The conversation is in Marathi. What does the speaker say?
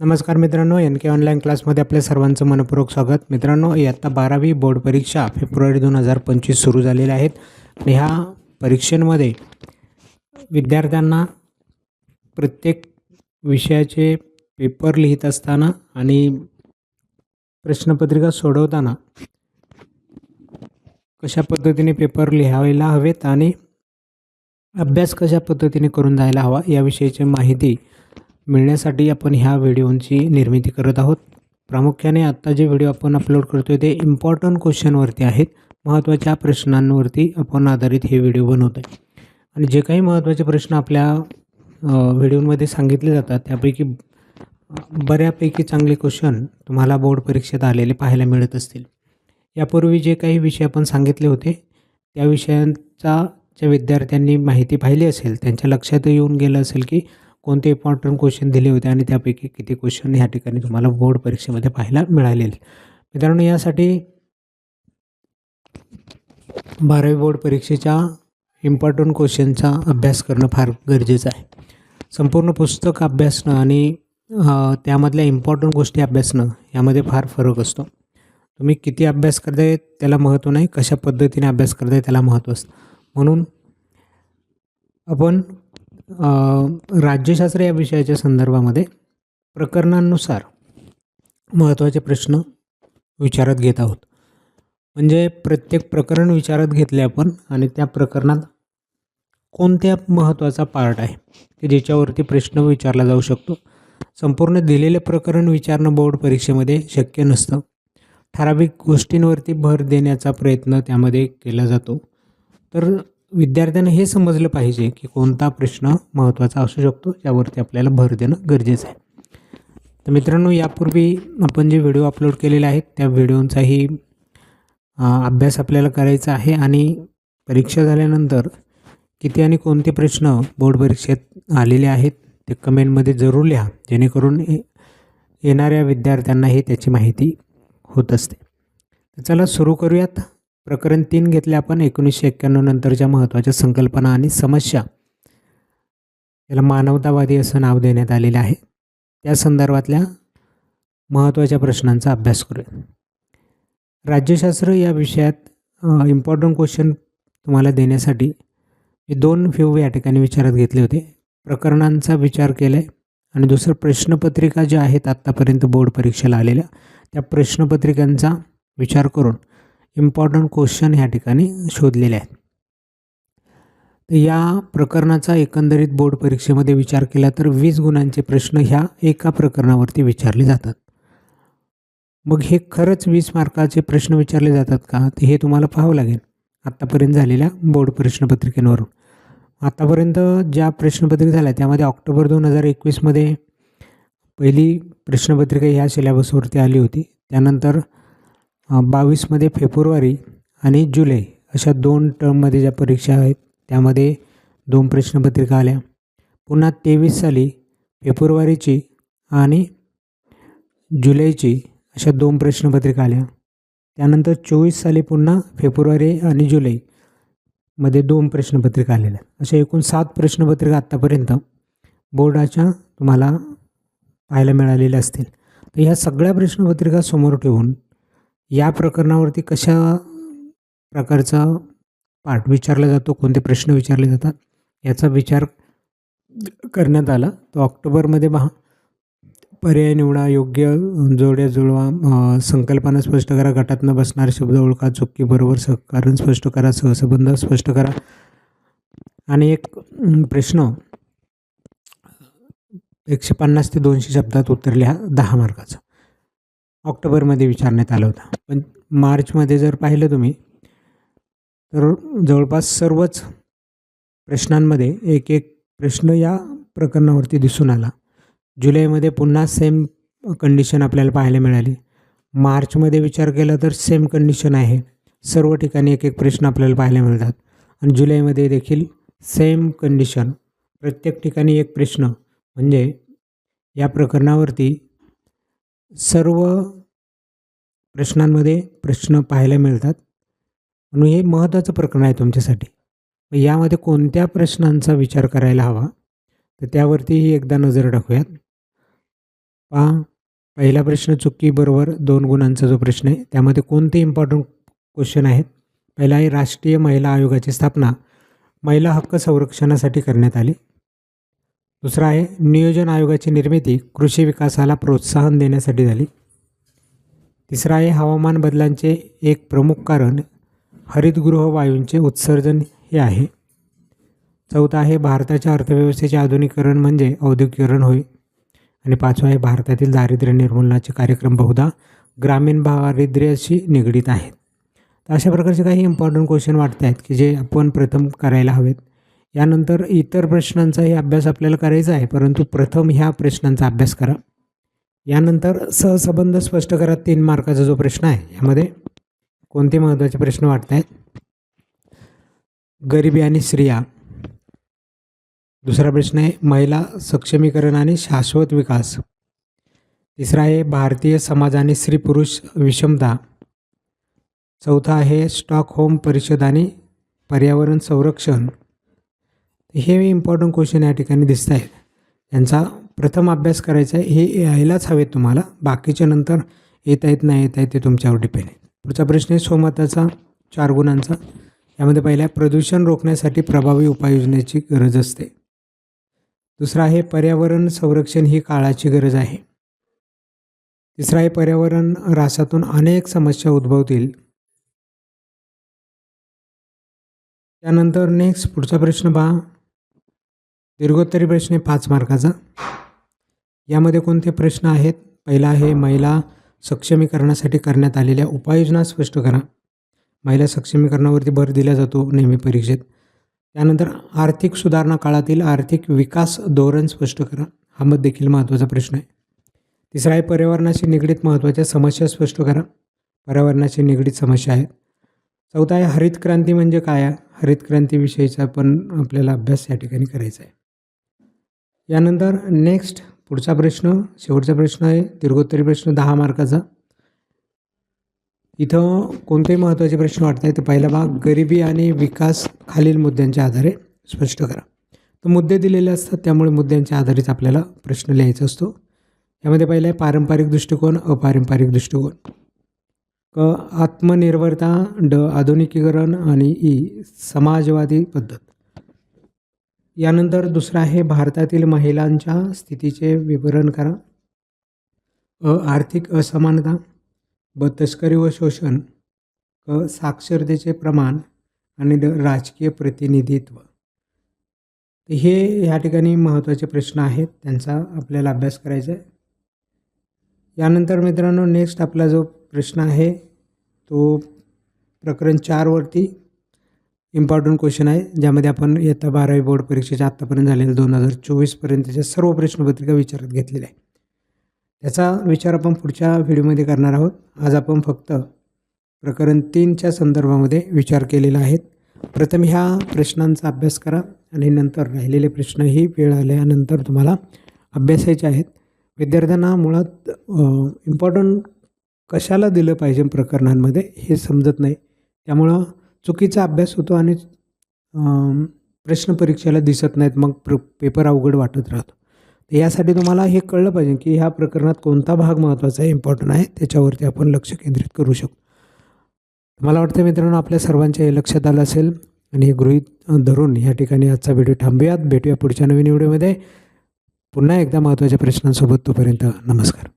नमस्कार मित्रांनो एन के ऑनलाईन क्लासमध्ये आपल्या सर्वांचं मनपूर्वक स्वागत. मित्रांनो इयत्ता बारावी बोर्ड परीक्षा फेब्रुवारी दोन हजार पंचवीस सुरू झालेल्या आहेत. आणि ह्या परीक्षेमध्ये विद्यार्थ्यांना प्रत्येक विषयाचे पेपर लिहित असताना आणि प्रश्नपत्रिका सोडवताना कशा पद्धतीने पेपर लिहायला हवेत आणि अभ्यास कशा पद्धतीने करून जायला हवा याविषयीची माहिती मिळण्यासाठी आपण ह्या व्हिडिओची निर्मिती करत आहोत. प्रामुख्याने आत्ता जे व्हिडिओ आपण अपलोड करतो आहे ते इम्पॉर्टंट क्वेश्चनवरती आहेत. महत्त्वाच्या प्रश्नांवरती आपण आधारित हे व्हिडिओ बनवतो आहे आणि जे काही महत्त्वाचे प्रश्न आपल्या व्हिडिओमध्ये सांगितले जातात त्यापैकी बऱ्यापैकी चांगले क्वेश्चन तुम्हाला बोर्ड परीक्षेत आलेले पाहायला मिळत असतील. यापूर्वी जे काही विषय आपण सांगितले होते त्या विषयांचा ज्या विद्यार्थ्यांनी माहिती पाहिली असेल त्यांच्या लक्षात येऊन गेलं असेल की कोणते इम्पॉर्टंट क्वेश्चन दिले होते आणि त्यापैकी किती क्वेश्चन ह्या ठिकाणी तुम्हाला बोर्ड परीक्षेमध्ये पाहायला मिळालेले. मित्रांनो यासाठी बारावी बोर्ड परीक्षेच्या इम्पॉर्टंट क्वेश्चनचा अभ्यास करणं फार गरजेचं आहे. संपूर्ण पुस्तक अभ्यासणं आणि त्यामधल्या इम्पॉर्टंट गोष्टी अभ्यासणं यामध्ये फार फरक असतो. तुम्ही किती अभ्यास करताय त्याला महत्त्व नाही कशा पद्धतीने अभ्यास करताय त्याला महत्त्व असतं. म्हणून आपण राज्यशास्त्र या विषयाच्या संदर्भामध्ये प्रकरणांनुसार महत्त्वाचे प्रश्न विचारात घेत आहोत. म्हणजे प्रत्येक प्रकरण विचारात घेतले आपण आणि त्या प्रकरणात कोणत्या महत्त्वाचा पार्ट आहे की ज्याच्यावरती प्रश्न विचारला जाऊ शकतो. संपूर्ण दिलेले प्रकरण विचारणं बोर्ड परीक्षेमध्ये शक्य नसतं. ठराविक गोष्टींवरती भर देण्याचा प्रयत्न त्यामध्ये केला जातो. तर विद्यार्थ्यांना हे समजलं पाहिजे की कोणता प्रश्न महत्त्वाचा असू शकतो यावरती आपल्याला भर देणं गरजेचं आहे. तर मित्रांनो यापूर्वी आपण जे व्हिडिओ अपलोड केलेले आहेत त्या व्हिडिओंचाही अभ्यास आपल्याला करायचा आहे आणि परीक्षा झाल्यानंतर किती आणि कोणते प्रश्न बोर्ड परीक्षेत आलेले आहेत ते कमेंटमध्ये जरूर लिहा जेणेकरून येणाऱ्या येणाऱ्या विद्यार्थ्यांनाही त्याची माहिती होत असते. तर चला सुरू करूयात. प्रकरण तीन घेतले आपण. एकोणीसशे एक्क्याण्णव नंतरच्या महत्त्वाच्या संकल्पना आणि समस्या. याला मानवतावादी असं नाव देण्यात आलेलं आहे. त्या संदर्भातल्या महत्त्वाच्या प्रश्नांचा अभ्यास करूया. राज्यशास्त्र या विषयात इम्पॉर्टंट क्वेश्चन तुम्हाला देण्यासाठी मी दोन व्ह्यू या ठिकाणी विचारात घेतले होते. प्रकरणांचा विचार केला आहे आणि दुसरं प्रश्नपत्रिका ज्या आहेत आत्तापर्यंत बोर्ड परीक्षेला आलेल्या त्या प्रश्नपत्रिकांचा विचार करून इम्पॉर्टंट क्वेश्चन ह्या ठिकाणी शोधलेले आहेत. तर या प्रकरणाचा एकंदरीत बोर्ड परीक्षेमध्ये विचार केला तर वीस गुणांचे प्रश्न ह्या एका प्रकरणावरती विचारले जातात. मग हे खरंच वीस मार्काचे प्रश्न विचारले जातात का? ते हे तुम्हाला पाहावं लागेल. आत्तापर्यंत झालेल्या बोर्ड प्रश्नपत्रिकेवरून. आत्तापर्यंत ज्या प्रश्नपत्रिका झाल्या त्यामध्ये ऑक्टोबर दोन हजार एकवीसमध्ये पहिली प्रश्नपत्रिका ह्या सिलेबसवरती आली होती. त्यानंतर बावीसमध्ये फेब्रुवारी आणि जुलै अशा दोन टर्ममध्ये ज्या परीक्षा आहेत त्यामध्ये दोन प्रश्नपत्रिका आल्या. पुन्हा तेवीस साली फेब्रुवारीची आणि जुलैची अशा दोन प्रश्नपत्रिका आल्या. त्यानंतर चोवीस साली पुन्हा फेब्रुवारी आणि जुलैमध्ये दोन प्रश्नपत्रिका आलेल्या. अशा एकूण सात प्रश्नपत्रिका आत्तापर्यंत बोर्डाच्या तुम्हाला पाहायला मिळालेल्या असतील. तर ह्या सगळ्या प्रश्नपत्रिका समोर ठेवून या प्रकरणावरती कशा प्रकारचा पाठ विचारला जातो कोणते प्रश्न विचारले जातात याचा विचार करण्यात आला. तो ऑक्टोबरमध्ये महा पर्याय निवडा योग्य जोड्या जुळवा संकल्पना स्पष्ट करा गटात न बसणारे शब्द ओळखा चुकी बरोबर सहकारण स्पष्ट करा सहसंबंध स्पष्ट करा. आणि एक प्रश्न. एकशे पन्नास ते दोनशे शब्दात उत्तर लिहा दहा मार्काचं. ऑक्टोबरमध्ये विचारण्यात आला होता. पण मार्चमध्ये जर पाहिलं तुम्ही तर जवळपास सर्वच प्रश्नांमध्ये एक एक प्रश्न या प्रकरणावरती दिसून आला. जुलैमध्ये पुन्हा सेम कंडिशन आपल्याला पाहायला मिळाली. मार्चमध्ये विचार केला तर सेम कंडिशन आहे. सर्व ठिकाणी एक एक प्रश्न आपल्याला पाहायला मिळतात. आणि जुलैमध्ये देखील सेम कंडिशन. प्रत्येक ठिकाणी एक प्रश्न. म्हणजे या प्रकरणावरती सर्व प्रश्नांमध्ये प्रश्न पाहायला मिळतात. म्हणून हे महत्त्वाचं प्रकरण आहे तुमच्यासाठी. मग यामध्ये कोणत्या प्रश्नांचा विचार करायला हवा? तर त्यावरतीही एकदा नजर टाकूयात. पहा पहिला प्रश्न चुकी बरोबर दोन गुणांचा जो प्रश्न आहे त्यामध्ये कोणते इम्पॉर्टंट क्वेश्चन आहेत? पहिला आहे राष्ट्रीय महिला आयोगाची स्थापना. महिला हक्क संरक्षणासाठी करण्यात आली. दुसरा आहे नियोजन आयोगाची निर्मिती कृषी विकासाला प्रोत्साहन देण्यासाठी झाली. तिसरा आहे हवामान बदलांचे एक प्रमुख कारण. हरितगृह वायूंचे उत्सर्जन हे आहे. चौथा आहे भारताच्या अर्थव्यवस्थेचे आधुनिकीकरण म्हणजे औद्योगिकरण होय. आणि पाचवा आहे भारतातील दारिद्र्य निर्मूलनाचे कार्यक्रम बहुधा ग्रामीण दारिद्र्याशी निगडीत आहेत. तर अशा प्रकारचे काही इम्पॉर्टंट क्वेश्चन वाटत आहेत की जे आपण प्रथम करायला हवेत. यानंतर इतर प्रश्नांचाही अभ्यास आपल्याला करायचा आहे परंतु प्रथम ह्या प्रश्नांचा अभ्यास करा. यानंतर सहसंबंध स्पष्ट करा. तीन मार्काचा जो प्रश्न आहे यामध्ये कोणते महत्त्वाचे प्रश्न वाटत आहेत गरिबी आणि स्त्रिया. दुसरा प्रश्न आहे महिला सक्षमीकरण आणि शाश्वत विकास. तिसरा आहे भारतीय समाज आणि स्त्री पुरुष विषमता. चौथा आहे स्टॉकहोम परिषद आणि पर्यावरण संरक्षण. हे इम्पॉर्टंट क्वेश्चन या ठिकाणी दिसत आहेत यांचा प्रथम अभ्यास करायचा आहे. हे यायलाच हवे तुम्हाला. बाकीच्या नंतर येता येत नाही येता येत ते तुमच्यावर डिपेंड आहे. पुढचा प्रश्न आहे स्वमताचा चार गुणांचा. यामध्ये पहिला आहे, प्रदूषण रोखण्यासाठी प्रभावी उपाययोजनेची गरज असते. दुसरा आहे पर्यावरण संरक्षण ही काळाची गरज आहे. तिसरा आहे पर्यावरण ऱ्हासातून अनेक समस्या उद्भवतील. त्यानंतर नेक्स्ट पुढचा प्रश्न पहा. दीर्घोत्तरी प्रश्न आहे पाच मार्काचा. यामध्ये कोणते प्रश्न आहेत? पहिला आहे महिला सक्षमीकरणासाठी करण्यात आलेल्या उपाययोजना स्पष्ट करा. महिला सक्षमीकरणावरती भर दिला जातो नेहमी परीक्षेत. त्यानंतर आर्थिक सुधारणा काळातील आर्थिक विकास धोरण स्पष्ट करा. हा मत देखील महत्त्वाचा प्रश्न आहे. तिसरा आहे पर्यावरणाशी निगडीत महत्त्वाच्या समस्या स्पष्ट करा. पर्यावरणाशी निगडीत समस्या आहेत. चौथा आहे हरित क्रांती म्हणजे काय? आहे हरित क्रांतीविषयीचा पण आपल्याला अभ्यास या ठिकाणी करायचा आहे. यानंतर नेक्स्ट पुढचा प्रश्न शेवटचा प्रश्न आहे दीर्घोत्तरी प्रश्न दहा मार्काचा. इथं कोणतेही महत्त्वाचे प्रश्न वाटत आहे तर पहिला भाग गरिबी आणि विकास खालील मुद्द्यांच्या आधारे स्पष्ट करा. तर मुद्दे दिलेले असतात त्यामुळे मुद्द्यांच्या आधारेच आपल्याला प्रश्न लिहायचा असतो. यामध्ये पहिला आहे पारंपरिक दृष्टिकोन अपारंपरिक दृष्टिकोन. क आत्मनिर्भरता ड आधुनिकीकरण आणि ई समाजवादी पद्धत. यानंतर दुसरा आहे भारतातील महिलांच्या स्थितीचे विवरण करा. अ आर्थिक असमानता ब तस्करी व शोषण क साक्षरतेचे प्रमाण आणि द राजकीय प्रतिनिधित्व. हे या ठिकाणी महत्त्वाचे प्रश्न आहेत त्यांचा आपल्याला अभ्यास करायचा आहे. यानंतर मित्रांनो नेक्स्ट आपला जो प्रश्न आहे तो प्रकरण चारवरती इम्पॉर्टंट क्वेश्चन आहे ज्यामध्ये आपण इयत्ता बारावी बोर्ड परीक्षेच्या आत्तापर्यंत झालेल्या दोन हजार चोवीसपर्यंतच्या सर्व प्रश्नपत्रिका विचारात घेतलेल्या आहे त्याचा विचार आपण पुढच्या व्हिडिओमध्ये करणार आहोत. आज आपण फक्त प्रकरण तीनच्या संदर्भामध्ये विचार केलेला आहे. प्रथम ह्या प्रश्नांचा अभ्यास करा आणि नंतर राहिलेले प्रश्नही वेळ आल्यानंतर तुम्हाला अभ्यासायचे आहेत. विद्यार्थ्यांना मुळात इम्पॉर्टंट कशाला दिलं पाहिजे प्रकरणांमध्ये हे समजत नाही. त्यामुळं चुकीचा अभ्यास होतो आणि प्रश्न परीक्षेला दिसत नाहीत मग प्र पेपर अवघड वाटत राहतो. तर यासाठी तुम्हाला हे कळलं पाहिजे की ह्या प्रकरणात कोणता भाग महत्त्वाचा आहे इम्पॉर्टंट आहे त्याच्यावरती आपण लक्ष केंद्रित करू शकतो. मला वाटतं मित्रांनो आपल्या सर्वांच्या हे लक्षात आलं असेल. आणि हे गृहीत धरून या ठिकाणी आजचा व्हिडिओ थांबूयात. भेटूया पुढच्या नवीन व्हिडिओमध्ये. पुन्हा एकदा महत्त्वाच्या प्रश्नांसोबत तोपर्यंत नमस्कार.